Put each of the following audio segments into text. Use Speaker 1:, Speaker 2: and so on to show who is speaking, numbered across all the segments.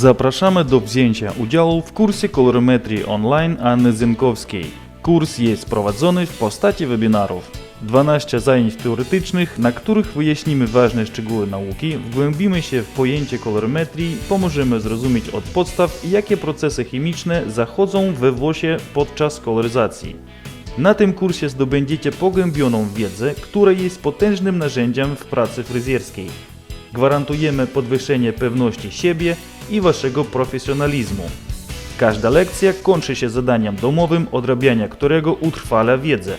Speaker 1: Zapraszamy do wzięcia udziału w kursie kolorymetrii online Anny Zynkowskiej. Kurs jest prowadzony w postaci webinarów. 12 zajęć teoretycznych, na których wyjaśnimy ważne szczegóły nauki, wgłębimy się w pojęcie kolorymetrii, pomożemy zrozumieć od podstaw, jakie procesy chemiczne zachodzą we włosie podczas koloryzacji. Na tym kursie zdobędziecie pogłębioną wiedzę, która jest potężnym narzędziem w pracy fryzjerskiej. Gwarantujemy podwyższenie pewności siebie i waszego profesjonalizmu. Każda lekcja kończy się zadaniem domowym, odrabiania którego utrwala wiedzę.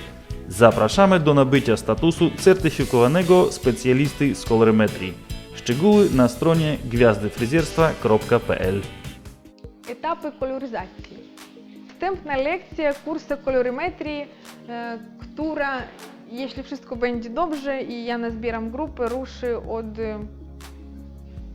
Speaker 1: Zapraszamy do nabycia statusu certyfikowanego specjalisty z kolorymetrii. Szczegóły na stronie gwiazdyfryzjerstwa.pl Etapy koloryzacji. Wstępna lekcja kursu kolorymetrii, e, która, jeśli wszystko będzie dobrze i ja nazbieram grupę, ruszy od,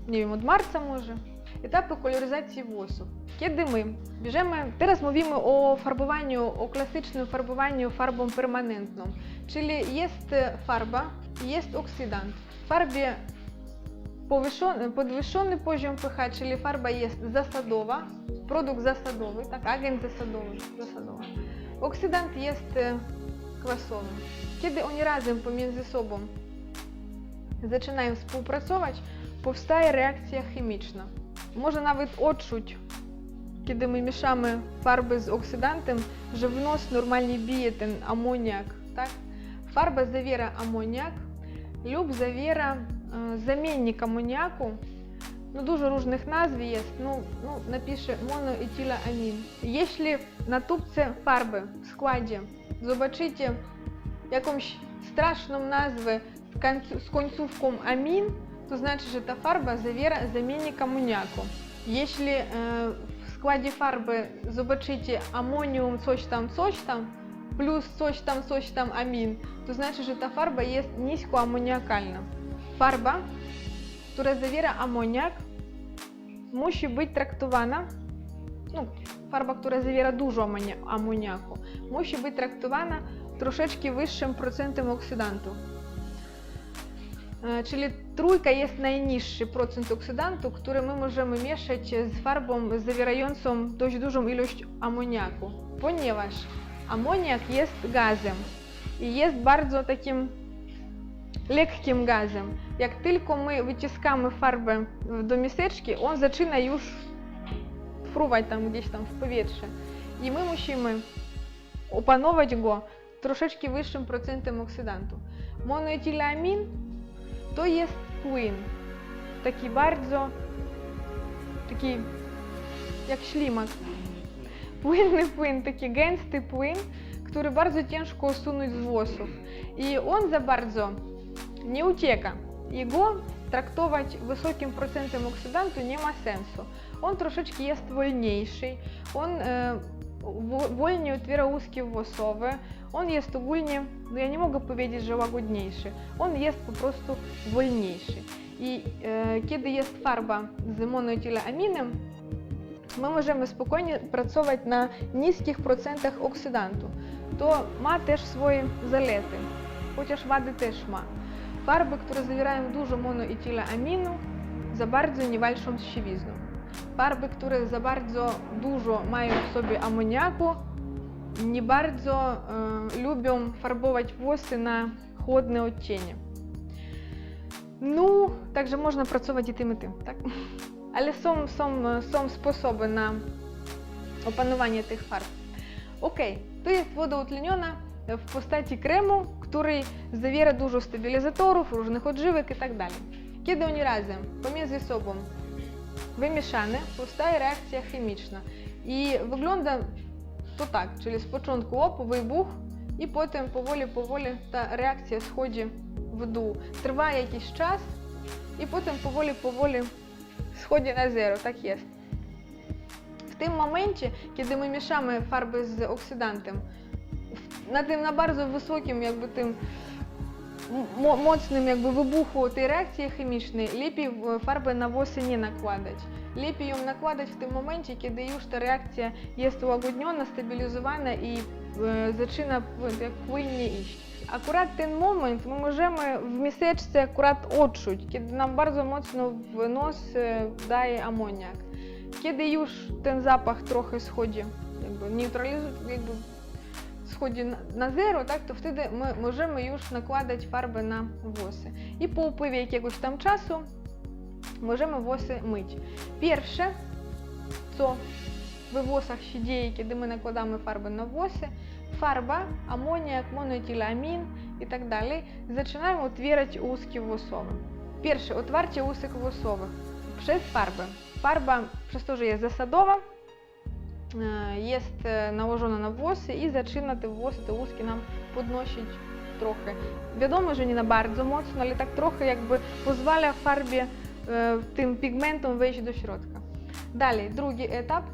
Speaker 1: nie wiem, od marca może. етапи кольоризації восу. Kiedy my bierzemy, teraz mówimy o farbowaniu, o klasycznym farbowaniu farbą permanentną, czyli jest farba, jest oksydant. W farbie powyższony, podwyższony poziom pH, czyli farba jest zasadowa, produkt zasadowy, tak, agent zasadowy, zasadowy. Oksydant jest kwasowy. Kiedy oni razem pomiędzy sobą zaczynają współpracować, powstaje reakcja chemiczna. Може навіть очуть кидими мішами фарби з оксидантом, вже внос нормальний бієтен, амоніак. Так? Фарба завіра амоніак, люб завіра е, замінник амоніаку. Ну, дуже різних назв є, ну, ну напише моноетиламін. Якщо на тупці фарби в складі побачите якомусь страшному назві з концовком амін, то значит, что эта фарба заменник аммониаку. Если э, в складе фарби побачите аммониум сочтам сочтам плюс сочтам сочтам амин, то значит, что эта фарба есть низькоамоніакальна. Фарба, которая завіра аммоніак, мусить быть трактована ну, фарба, яка завіра дуже амоніаку, мусить бути трактована трошечки вищим процентом оксиданту. E, czyli trójka jest najniższy procent oksydantu, który my możemy mieszać z farbą zawierającą dość dużą ilość amoniaku, ponieważ amoniak jest gazem i jest bardzo takim lekkim gazem. Jak tylko my wyciskamy farbę do miseczki, on zaczyna już fruwać tam gdzieś tam w powietrze. I my musimy opanować go troszeczkę wyższym procentem oksydantu. Monoetilamin To jest płyn. Taki bardzo, taki jak ślimak. Płynny płyn, taki gęsty płyn, który bardzo ciężko usunąć z włosów. I on za bardzo nie ucieka. Jego traktować wysokim procentem oksydantu nie ma sensu. On troszeczkę jest wolniejszy. On e, Wolni utwiera łuski włosowe. On jest ogólnie, no ja nie mogę powiedzieć, że łagodniejszy. On jest po prostu wolniejszy. I e, kiedy jest farba z monoetilaminem, my możemy spokojnie pracować na niskich procentach оксиданту. То ma też swoje zalety, chociaż wady też ma. Farby, które zawierają dużo monoetilaminu, za bardzo nie walczą z siwizną farby, które za bardzo dużo mają w sobie amoniaku, nie bardzo y, lubią farbować włosy na chłodne Ну, також можна працювати і тим і тим, так? Але сом, сом, е, сом способи на опанування тих фарб. Окей, то є водоутліньона в постаті крему, який завіра дуже стабілізаторів, різних отживок і так далі. Кидані рази, поміж собою Вимішане powstaje реакція хімічна. І wygląda то так. Чи спочатку оп, вибух, і потім поволі-поволі та реакція сході в ду. Триває якийсь час, і потім поволі-поволі сходить на зеро, так є. В тим моменті, коли ми мішаємо фарби з оксидантом, на тим на дуже високим, якби тим моцним якби, вибухувати реакції хімічні, ліпі э, фарби на восені накладач. Ліпіум накладач в тим моменті, коли юшта реакція є уагоднена, стабілізована і э, зачина як э, пильні іщ. Акурат тен момент ми можемо в місечці акурат отчуть, коли нам дуже моцно в нос дає амоніак. Коли юж, тен запах трохи сходить, якби, нейтралізує, якби, сході на зеро, так, то вtedy ми можемо już накладати фарби на волоси. І по впливі якогось там часу можемо волоси мити. Перше, це в волосах ще деякі, де ми накладаємо фарби на волоси, фарба, амоніак, монотіламін і так далі, починаємо утворювати узкі волосови. Перше, утворення усик волосових через фарби. Фарба, через те, є засадова, jest nałożona na włosy i zaczyna te włosy, te łuski nam podnosić trochę. Wiadomo, że nie na bardzo mocno, ale tak trochę jakby pozwala farbie, tym pigmentom wejść do środka. Dalej, drugi etap,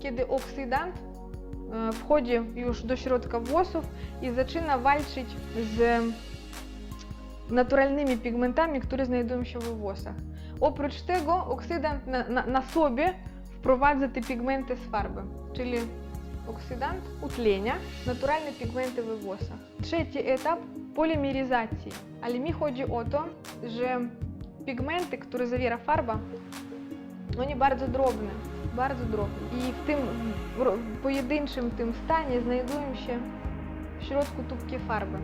Speaker 1: kiedy oksydant wchodzi już do środka włosów i zaczyna walczyć z naturalnymi pigmentami, które znajdują się we włosach. Oprócz tego oksydant na, na, na sobie впровадити пігменти з фарби, czyli оксидант утлення, натуральні пігменти вивоса. Третій етап полімеризації. Але мені chodzi о то, що пігменти, які завіра фарба, вони дуже дробні. Bardzo drobne. I w tym pojedynczym tym stanie znajdują się w środku tubki farby.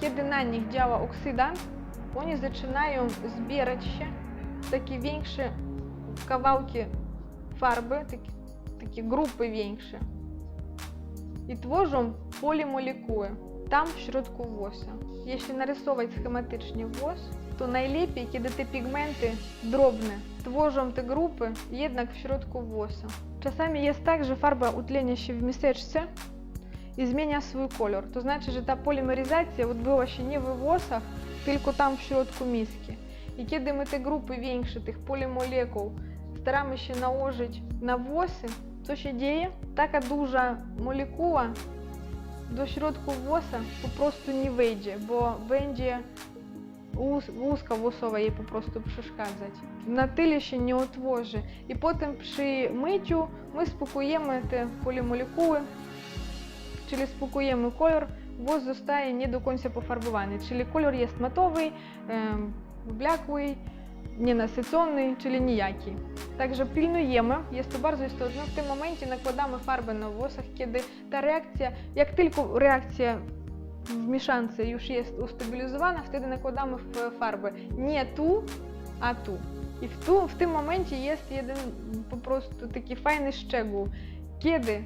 Speaker 1: Kiedy na nich działa oksydant, oni zaczynają zbierać się w takie większe kawałki фарби, такі такі групи większe. І творжу полімолікули. Там в środku вłosa. Якщо нарисовувати схематичні вос, то найліпі кидати пігменти дробні, творжом та групи, єднак в środku вłosa. Часами є так, що фарба утленіще в місечці і зміняє свій колір. То значить, що та полімеризація відбула ще не в восах, тільки там в środku мізки. І коли групи більше, тих полімолекул, старamy się nałożyć na włosy, co się dzieje? Taka duża molekuła do środku włosa po prostu nie wejdzie, bo będzie łuska włosowa jej po prostu przeszkadzać. Na tyle się nie otworzy. I potem przy myciu my spokujemy te polimolecuły, czyli spokujemy kolor, włos zostaje nie do końca pofarbowany, czyli kolor jest matowy, blakły, ненасыщенный или ніякий. Также пільнуємо, є то дуже істотно, в тим моменті накладаємо фарби на волосах, киди та реакція, як тільки реакція в мішанці вже є устабілізована, втеди накладаємо фарби не ту, а ту. І в ту, в тим моменті є один просто такий файний щегул. Киди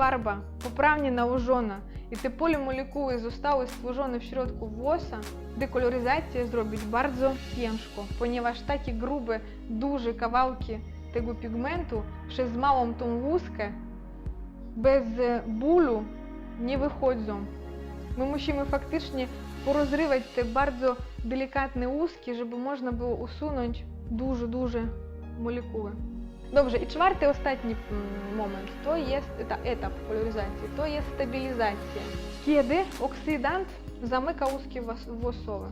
Speaker 1: фарба попраўне наложана і те поле малекулы zostały stworzone w środku włosa, dekoloryzacja zrobić bardzo ciężko, ponieważ takie grube, duże kawałki tego pigmentu przez małą tą łuskę bez bólu nie wychodzą. My musimy faktycznie porozrywać te bardzo delikatne łuski, żeby można było usunąć duże, duże molekuły. Dobrze, i czwarty, ostatni moment to jest ta etap polaryzacji, to jest stabilizacja, kiedy oksydant zamyka łuski włosowe.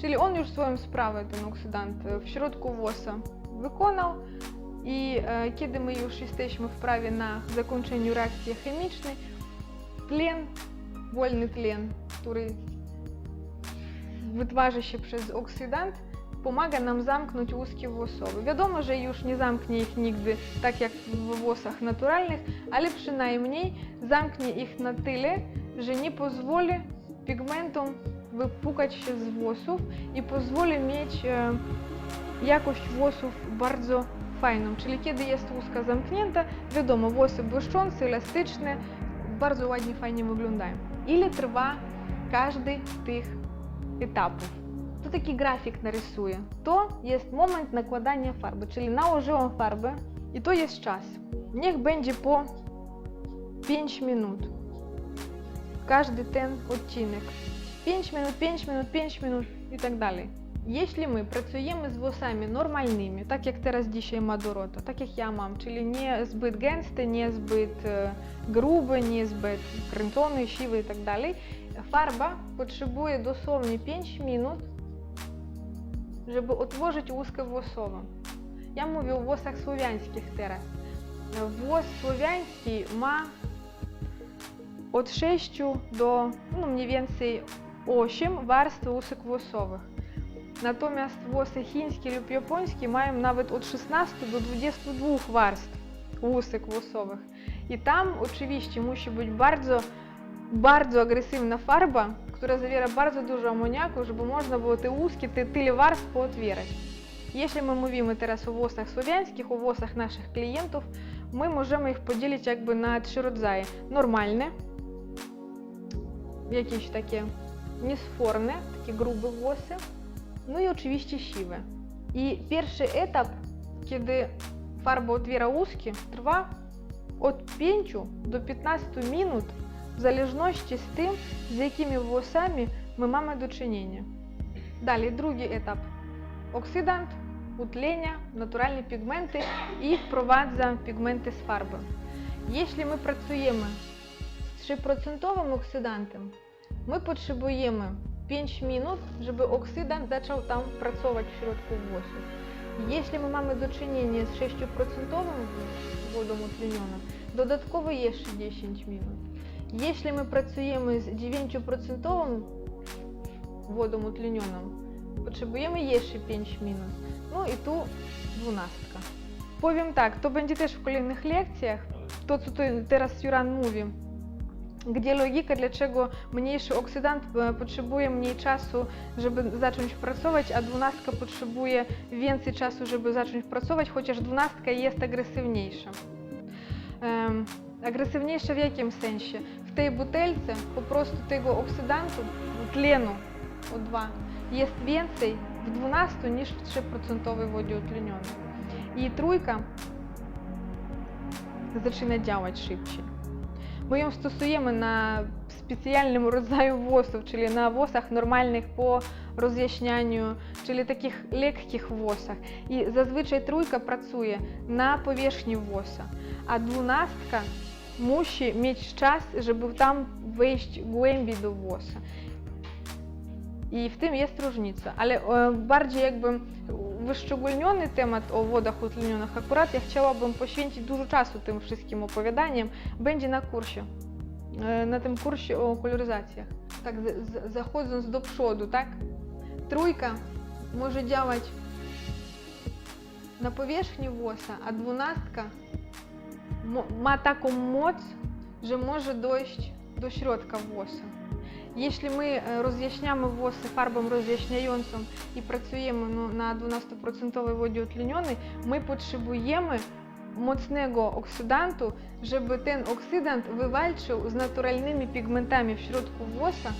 Speaker 1: Czyli on już swoją sprawę, ten oksydant, w środku włosa wykonał i e, kiedy my już jesteśmy w prawie na zakończeniu reakcji chemicznej, tlen, wolny tlen, który wytwarza się przez oksydant, pomaga nam zamknąć łuski włosowe. Wiadomo, że już nie zamknie ich nigdy tak jak w włosach naturalnych, ale przynajmniej zamknie ich na tyle, że nie pozwoli pigmentom wypukać się z włosów i pozwoli mieć e, jakość włosów bardzo fajną. Czyli kiedy jest łuska zamknięta, wiadomo, włosy błyszczące, elastyczne, bardzo ładnie, fajnie wyglądają. Ile trwa każdy z tych etapów? то такий график нарисує, то є момент накладання фарби, czyli наложила фарбę i to jest czas. Niech będzie po 5 minut. Każdy ten odcinek. 5 minut, 5 minut, 5 minut i tak dalej. Jeśli my pracujemy z włosami normalnymi, tak jak teraz dzisiaj ma Dorota, tak jak ja mam, czyli nie zbyt gęsty, nie zbyt gruby, nie zbyt kręcony, siwy i tak dalej, farba potrzebuje dosłownie 5 minut żeby otworzyć łuskę włosową. Ja mówię o włosach słowiańskich teraz. Włos słowiański ma od 6 do no, mniej więcej 8 warstw łusek włosowych. Natomiast włosy chińskie lub japońskie mają nawet od 16 do 22 warstw łusek włosowych. I tam oczywiście musi być bardzo, bardzo agresywna farba, która zawiera bardzo dużo amoniaku, żeby można było te łuski, te тылеварство отверать. Если мы mówimy teraz o włosach słowiańskich, o włosach naszych klientów, my możemy ich podzielić jakby na trzy rodzaje. Normalne, jakieś takie niesforne, takie grube włosy, no i oczywiście siwe. I pierwszy etap, kiedy farba otwiera łuski, trwa od 5 do 15 minut в залежності з тим, з якими волосами ми маємо дочинення. Далі другий етап оксидант, утлення, натуральні пігменти і впровадза пігменти з фарби. Якщо ми працюємо з 3% оксидантом, ми потребуємо 5 минут, щоб оксидант почав там працювати в середку волосів. Если мы mamy do czynienia z 6% wodą utlenioną, dodatkowo jeszcze 10 minut. Если мы працюємо з 9% водом утліньоним, потребуємо є ще 5 мінус. Ну і ту 12. Powiem tak, to będzie też w kolejnych lekcjach, to co tutaj teraz Juran mówi, gdzie logika, dlaczego mniejszy oksydant potrzebuje mniej czasu, żeby zacząć pracować, a dwunastka potrzebuje więcej czasu, żeby zacząć pracować, chociaż dwunastka jest agresywniejsza. Um, agresywniejsza w jakim sensie? В tej butelce попросту того оксиданту oksydantu, tlenu O2, jest więcej в 12 niż w 3% воді utlenionej. І тройка zaczyna działać шибче. Ми їм стосуємо на спеціальному роздаю восів, чи на восах нормальних по роз'яснянню, чи таких легких восах. І зазвичай тройка працює на поверхні воса, а дванадцятка musi mieć czas, żeby tam wejść głębiej do włosa. I w tym jest różnica, ale bardziej jakby wyszczególniony temat o wodach utlenionych akurat ja chciałabym poświęcić dużo czasu tym wszystkim opowiadaniem. Będzie na kursie, na tym kursie o koloryzacjach. Tak zachodząc do przodu, tak? Trójka może działać na powierzchni włosa, a dwunastka атаку моц же может дождь до щетка воса. Если мы е, роз'ясняємо воси фарбом роз'ясняйонцем і працюємо ну, на 12% воді утліньоний, ми потребуємо моцного оксиданту, щоб цей оксидант вивальчив з натуральними пігментами в щротку воса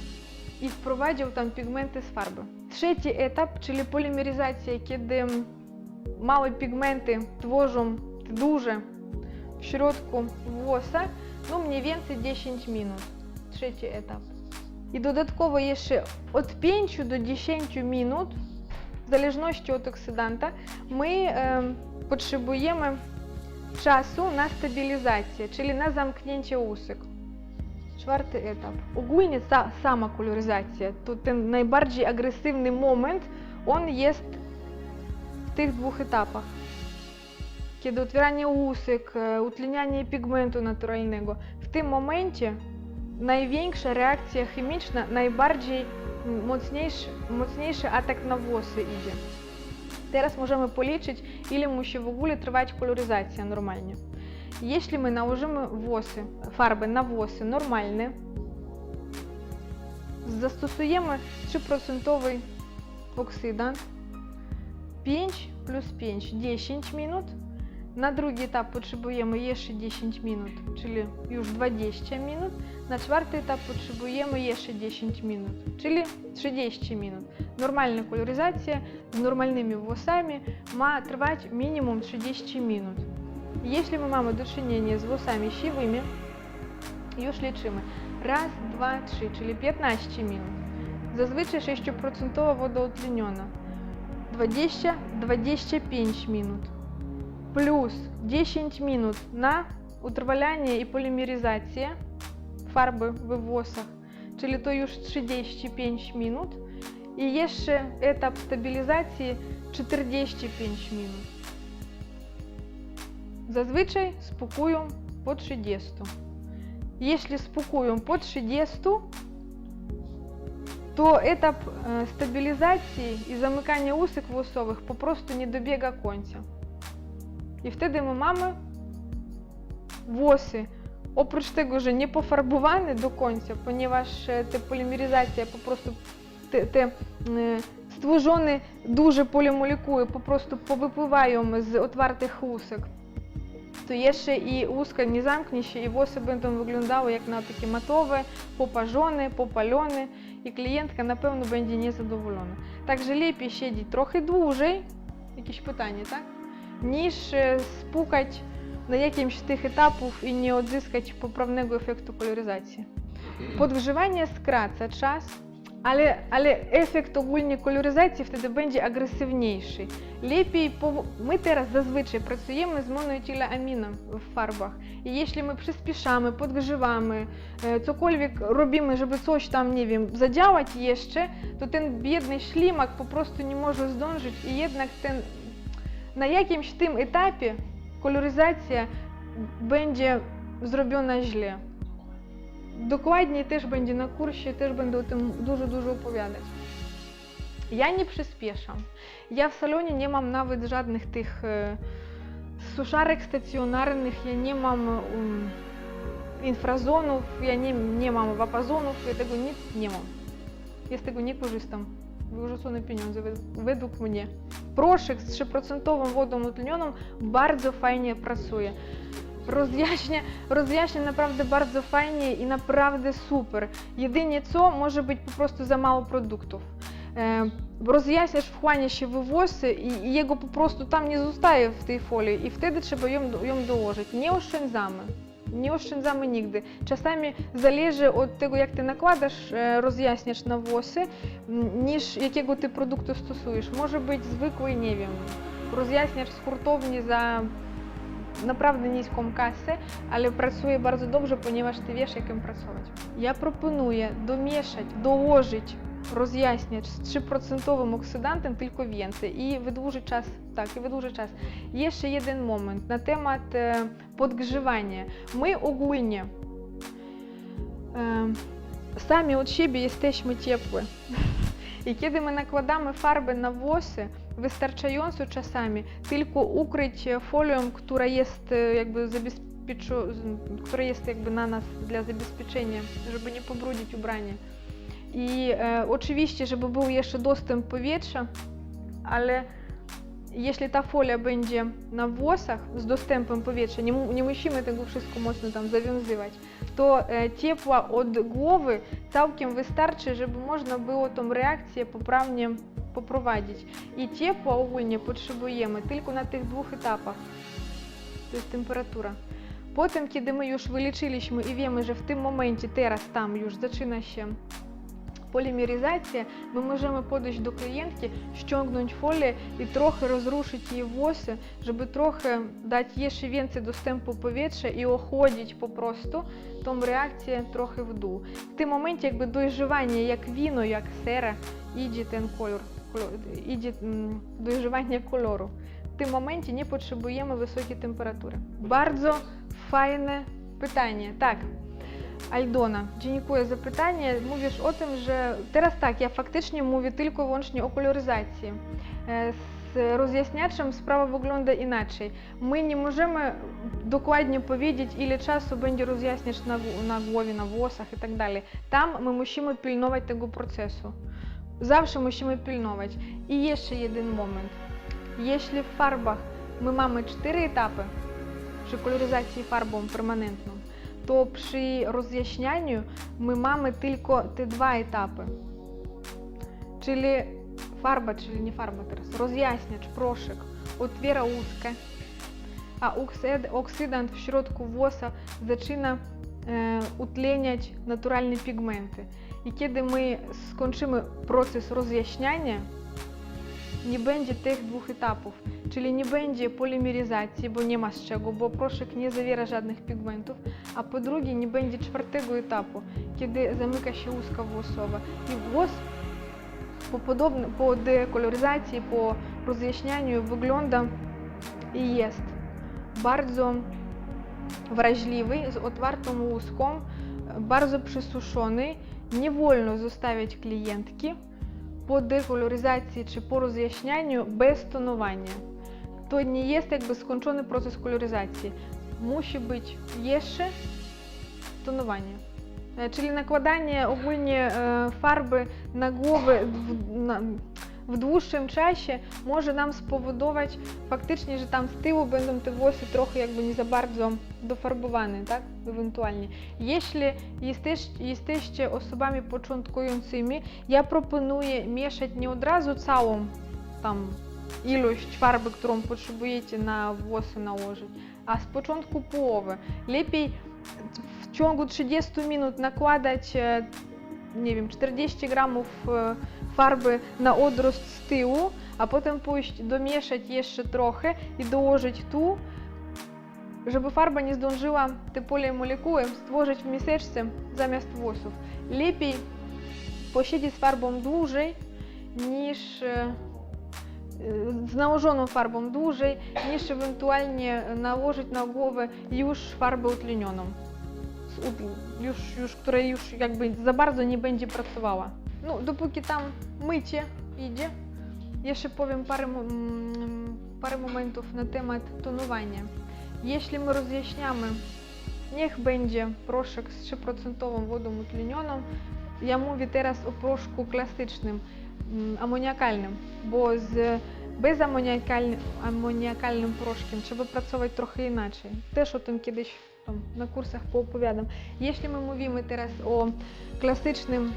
Speaker 1: і впровадив там пігменти з фарби. Третій етап, чи полімеризація, коли мало пігменти творять дуже щротку воса, ну мені венці 10 мінус. Третій етап. І додатково є ще від 5 до 10 мінут, в залежності від оксиданта, ми е, потребуємо часу на стабілізацію, чи на замкнення усик. Czwarty etap. Ogólnie sa, sama koloryzacja to ten najbardziej agresywny moment, on jest w tych dwóch etapach kiedy otwieranie łusek, utlenianie pigmentu naturalnego. W tym momencie największa reakcja chemiczna, najbardziej mocniejszy, mocniejszy atak na włosy idzie. Teraz możemy policzyć, ile musi w ogóle trwać koloryzacja normalnie. Jeśli my nałożymy włosy, farby na włosy normalne, застосуємо 3% оксидант, 5 плюс 5 10 минут – Na drugi etap potrzebujemy jeszcze 10 minut, czyli już 20 minut. Na czwarty etap potrzebujemy jeszcze 10 minut, czyli 30 minut. Normalna koloryzacja z normalnymi włosami ma trwać minimum 30 minut. Jeśli my mamy do czynienia z włosami siwymi, już liczymy. Raz, dwa, trzy, czyli 15 minut. Zazwyczaj 6% wodotleniona. 20-25 minut. плюс 10 минут на utrwalanie i polimerizację farby w włosach, czyli to już 35 minut i jeszcze etap stabilizacji 45 minut. Zazwyczaj spukują po 30. Jeśli spukują po 30, to etap stabilizacji i zamykania usek włosowych po prostu nie dobiega końca. I wtedy my mamy włosy. Oprócz tego, że nie pofarbowane do końca, ponieważ ta polimeryzacja po prostu te, te stworzone duże полімолікули po prostu powypływają z otwartych łusek, to jeszcze i łuska nie zamknie się i włosy będą wyglądały jak na takie matowe, poparzone, popalone i klientka na pewno będzie niezadowolona. Także lepiej siedzieć trochę dłużej. Jakieś pytanie, tak? ніж спукать на якимсь тих этапов и не отзыскать поправного эффекта поляризации. Podgrzewanie skraca czas, ale, ale efekt ogólnie koloryzacji wtedy będzie agresywniejszy. Lepiej, po... my teraz zazwyczaj pracujemy z monoetilaminem w farbach i jeśli my przyspieszamy, podgrzewamy, cokolwiek robimy, żeby coś tam, nie wiem, zadziałać jeszcze, to ten biedny ślimak po prostu nie może zdążyć i jednak ten na jakimś tym etapie koloryzacja będzie zrobiona źle. Dokładniej też będzie na kursie, też będę o tym dużo-dużo opowiadać. Ja nie przyspieszam. Ja w salonie nie mam nawet żadnych tych suszarek stacjonarnych, ja nie mam um, infrazonów, ja nie, nie mam wapazonów, ja tego nic nie mam. Ja z tego nie korzystam. Wyrzucone pieniądze według mnie proszek z 3% wodą utlenioną bardzo fajnie pracuje. Rozjaśnia, rozjaśnia naprawdę bardzo fajnie i naprawdę super. Jedynie co może być po prostu za mało produktów. Roz'ясняєш вхвання ще вивоси, і його просто там не зустає в тій фолії, і втеди треба їм доложити, не ошензами nie oszczędzamy nigdy. Czasami zależy od tego, jak ty nakładasz rozjaśniacz na włosy, niż jakiego ty produktu stosujesz. Może być zwykły, nie wiem, rozjaśniacz z hurtowni za naprawdę niską kasę, ale pracuje bardzo dobrze, ponieważ ty wiesz, jakim pracować. Ja proponuję domieszać, dołożyć роз'яснює, з 3% оксидантом тільки венці. І видовжий час, так, і дуже час. Є ще один момент на темат е, подгживання. Ми огульні е, самі от siebie jesteśmy ciepły. І коли ми накладаємо фарби на волосы, вистачає часами, тільки укрить фоліум, яка є е, якби забезпечена которые есть как бы на нас для забезпечення, щоб не побрудить убрання. I e, oczywiście, żeby był jeszcze dostęp powietrza, ale jeśli ta folia będzie na włosach z dostępem powietrza, nie, nie musimy tego wszystko mocno tam zawiązywać, to e, ciepła od głowy całkiem wystarczy, żeby można było tą reakcję poprawnie poprowadzić. I ciepła ogólnie potrzebujemy tylko na tych dwóch etapach. To jest temperatura. Potem, kiedy my już wyliczyliśmy i wiemy, że w tym momencie teraz tam już zaczyna się полімерізація, ми можемо подати до клієнтки, щонгнути фолію і трохи розрушити її волосся, щоб трохи дати їй шевенці до стемпу повітря і оходити попросту, тому реакція трохи вду. В той момент якби доживання, як віно, як сера, іде ten кольор, іде доживання кольору. В той моменті не потребуємо високі температури. Bardzo файне питання. Так, Альдона, дякую за питання. Mówisz o tym, że teraz tak, ja faktycznie mówię tylko i wyłącznie o koloryzacji. Z rozjaśniaczem sprawa wygląda inaczej. My nie możemy dokładnie powiedzieć, ile czasu będzie rozjaśniacz na, na głowie, na włosach i tak dalej. Tam my musimy pilnować tego procesu. Zawsze musimy pilnować. I jeszcze jeden moment. Jeśli w farbach my mamy cztery etapy przy koloryzacji farbą permanentną, то при роз'яснянню ми маємо тільки те два етапи. Чили фарба, чили не фарба тераз. Роз'ясняч, прошик, отвіра узка, а оксидант в środку воса зачина е, утлінять натуральні пігменти. І коли ми скончимо процес роз'яснення, nie będzie tych dwóch etapów, czyli nie będzie polimeryzacji, bo nie ma z czego, bo proszek nie zawiera żadnych pigmentów, a po drugie nie będzie czwartego etapu, kiedy zamyka się łuska włosowa i włos po, podobne, po dekoloryzacji, po rozjaśnianiu wygląda i jest bardzo wrażliwy, z otwartą łuską, bardzo przysuszony. Nie wolno zostawiać klientki по декольоризації чи по роз'яснянню без тонування. To nie jest jakby skończony proces koloryzacji. Musi być jeszcze tonowanie. Czyli nakładanie ogólnie farby na głowę, w, na, w dłuższym czasie może nam spowodować faktycznie, że tam z tyłu będą te włosy trochę jakby nie za bardzo dofarbowane, tak? Ewentualnie. Jeśli jesteście osobami początkującymi, ja proponuję mieszać nie od razu całą ilość farby, którą potrzebujecie na włosy nałożyć, a z początku połowę. Lepiej w ciągu 30 minut nakładać e, nie wiem, 40 gramów e, farby na odrost z tyłu, a potem pójść domieszać jeszcze trochę i dołożyć tu, żeby farba nie zdążyła te poliemolekuły stworzyć w miseczce zamiast włosów. Lepiej posiedzieć z farbą dłużej niż e, z nałożoną farbą dłużej niż ewentualnie nałożyć na głowę już farbę utlenioną. już, już, której już jakby za bardzo nie będzie pracowała. No, dopóki tam mycie idzie, jeszcze powiem parę, parę momentów na temat tonowania. Jeśli my rozjaśniamy, niech będzie proszek z 3% wodą utlenioną, ja mówię teraz o proszku klasycznym, amoniakalnym, bo z bez amoniakalnym, amoniakalnym proszkiem trzeba pracować trochę inaczej. Też o tym kiedyś там, на курсах по оповядам. Если мы мовим сейчас о классичном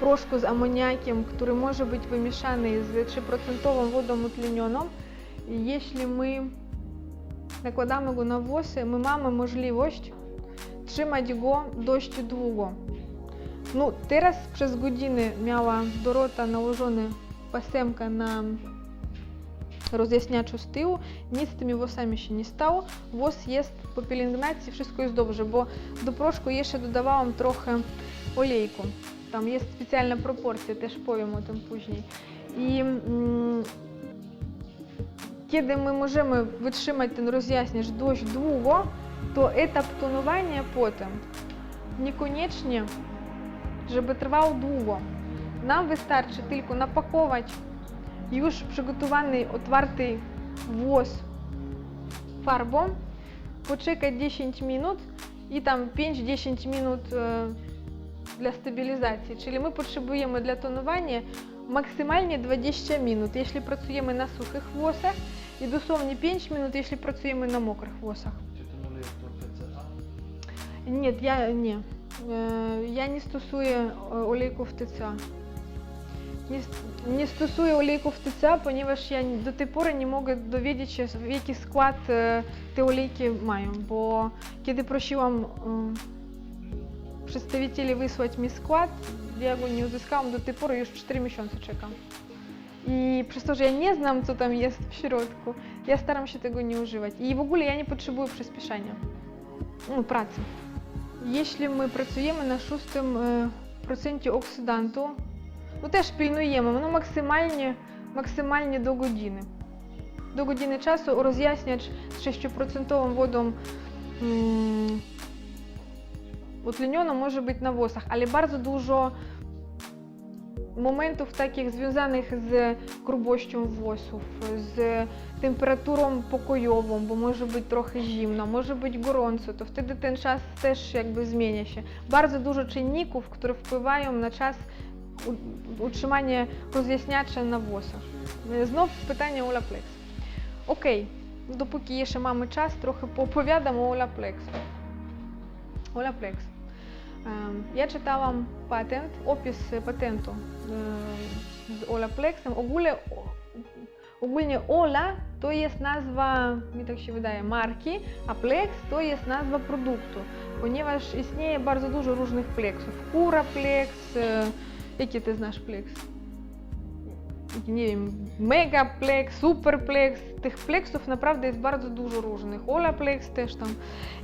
Speaker 1: порошку с аммониаком, который может быть вымешанный с 3% водомутлененом, если мы накладаем его на волосы, мы имеем возможность тримать его дощу двуго. Ну, зараз через години мала до рота наложена пасемка на rozjaśniaczu z tyłu, nic z tymi włosami się nie stało. Włos jest po pielęgnacji, wszystko jest dobrze, bo do proszku jeszcze dodawałam trochę olejku. Там є спеціальна пропорція, теж повімо там później. І коли ми можемо витримати ten ну, роз'ясняч дощ довго, то етап тонування потім неконечне, щоб тривав довго. Нам вистачить тільки напакувати już przygotowany, otwarty włos farbą, poczekać 10 minut i tam 5-10 minut dla stabilizacji. Czyli my potrzebujemy dla tonowania maksymalnie 20 minut, jeśli pracujemy na suchych włosach i dosłownie 5 minut, jeśli pracujemy na mokrych włosach. Czy to malujesz TCA? Нет, я не. Я не стосую олейков ТЦА. Не, Не стосую олійков ТЦА, поніж я до тієї пори не можу довідатися, в який склад ті олійки маю. Бо коли просила представителі вислати мій склад, я його не узискала до тієї пори, я 4 місяці чекаю. I przez to, że ja nie znam, co tam jest w środku, ja staram się tego nie używać. I w ogóle ja nie potrzebuję przyspieszenia no, pracy. Jeśli my pracujemy na 6% oksydantu, Ну Теж пільнуємо, воно максимальні максимальні до години. До години часу роз'яснювач з 6% водом утліньоно може бути на восах, але дуже дуже моментів таких зв'язаних з крубощем восів, з температуром покойовим, бо може бути трохи зимно, може бути горонцю, то втedy ten час теж якби змінюється. Дуже дуже чинників, які впливають на час Утримання rozjaśniacza на восах. Znów питання o Окей, допоки є ще mamy час, трохи поповідаємо Олаплекс. Олаплекс. Ем, я читала патент, опис патенту е, з Олаплексом. Ogólnie, ogólnie Ола то є назва, мені так ще видає, марки, а плекс то є назва продукту, ponieważ istnieje bardzo dużo różnych pleksów. Kuraplex, які ти знаєш плекс? Nie wiem, megaplex, superplex, tych pleksów naprawdę jest bardzo dużo różnych. Olaplex też tam.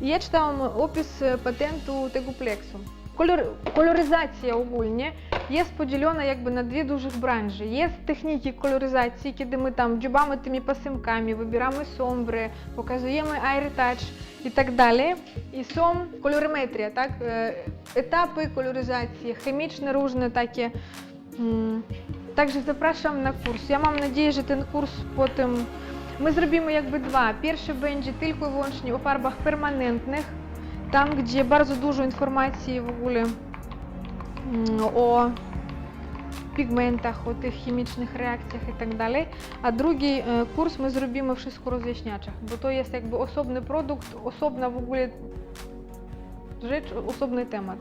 Speaker 1: I ja czytałam opis patentu tego pleksu. Кольор... Кольоризація огульня є споділена якби на дві дуже бранжі. Є техніки кольоризації, які ми там дюбами тими пасимками, вибираємо сомбри, показуємо айретач і так далі. І сом кольориметрія, так? Е, етапи кольоризації, хімічне ружне таке. Также запрашиваем на курс. Я мам надію, що цей курс потім ми зробимо якби два. Перші буде тільки вилучені у фарбах перманентних. Там, gdzie bardzo dużo informacji w ogóle o pigmentach, o tych chemicznych reakcjach i tak dalej. A drugi kurs my zrobimy wszystko rozjaśniaczach, bo to jest jakby osobny produkt, osobna w ogóle rzecz, osobny temat.